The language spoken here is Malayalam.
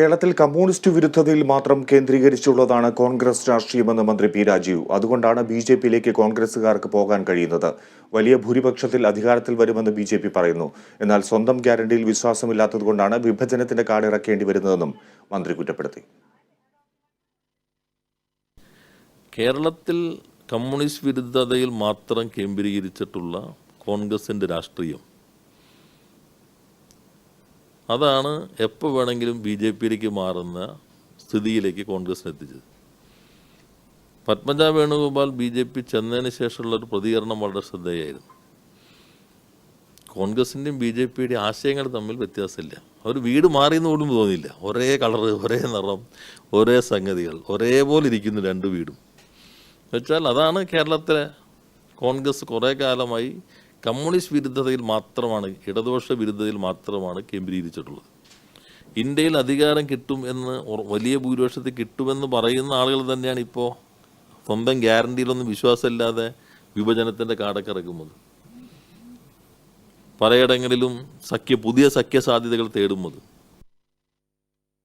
കേരളത്തിൽ കമ്മ്യൂണിസ്റ്റ് വിരുദ്ധതയിൽ മാത്രം കേന്ദ്രീകരിച്ചുള്ളതാണ് കോൺഗ്രസ് രാഷ്ട്രീയമെന്ന് മന്ത്രി പി രാജീവ്. അതുകൊണ്ടാണ് ബി ജെ പിയിലേക്ക് കോൺഗ്രസുകാർക്ക് പോകാൻ കഴിയുന്നത്. വലിയ ഭൂരിപക്ഷത്തിൽ അധികാരത്തിൽ വരുമെന്ന് ബി ജെ പി പറയുന്നു. എന്നാൽ സ്വന്തം ഗ്യാരണ്ടിയിൽ വിശ്വാസമില്ലാത്തതുകൊണ്ടാണ് വിഭജനത്തിന്റെ കാടിറക്കേണ്ടി വരുന്നതെന്നും മന്ത്രി കുറ്റപ്പെടുത്തി. കേരളത്തിൽ കമ്മ്യൂണിസ്റ്റ് വിരുദ്ധതയിൽ മാത്രം കേന്ദ്രീകരിച്ചിട്ടുള്ള കോൺഗ്രസിന്റെ രാഷ്ട്രീയം അതാണ് എപ്പോൾ വേണമെങ്കിലും ബി ജെ പിയിലേക്ക് മാറുന്ന സ്ഥിതിയിലേക്ക് കോൺഗ്രസ് എത്തിച്ചത്. Padmaja Venugopal B J P ചെന്നതിന് ശേഷമുള്ള ഒരു പ്രതികരണം വളരെ ശ്രദ്ധേയായിരുന്നു. കോൺഗ്രസിന്റെയും ബി ജെ പിയുടെയും ആശയങ്ങൾ തമ്മിൽ വ്യത്യാസമില്ല. അവർ വീട് മാറിയെന്ന് പോലും തോന്നിയില്ല. ഒരേ കളറ് ഒരേ നിറം ഒരേ സംഗതികൾ ഒരേപോലെ ഇരിക്കുന്നു രണ്ട് വീടും. വെച്ചാൽ അതാണ് കേരളത്തിലെ കോൺഗ്രസ് കുറേ കാലമായി കമ്മ്യൂണിസ്റ്റ് വിരുദ്ധതയിൽ മാത്രമാണ് ഇടതുപക്ഷ വിരുദ്ധതയിൽ മാത്രമാണ് കേന്ദ്രീകരിച്ചിട്ടുള്ളത്. ഇന്ത്യയിൽ അധികാരം കിട്ടും എന്ന് വലിയ ഭൂരിപക്ഷത്തിൽ കിട്ടുമെന്ന് പറയുന്ന ആളുകൾ തന്നെയാണ് ഇപ്പോൾ സ്വന്തം ഗ്യാരണ്ടിയിലൊന്നും വിശ്വാസമില്ലാതെ വിഭജനത്തിന്റെ കാടക്കിറക്കുന്നത് പലയിടങ്ങളിലും സഖ്യ പുതിയ സഖ്യ സാധ്യതകൾ തേടുന്നത്.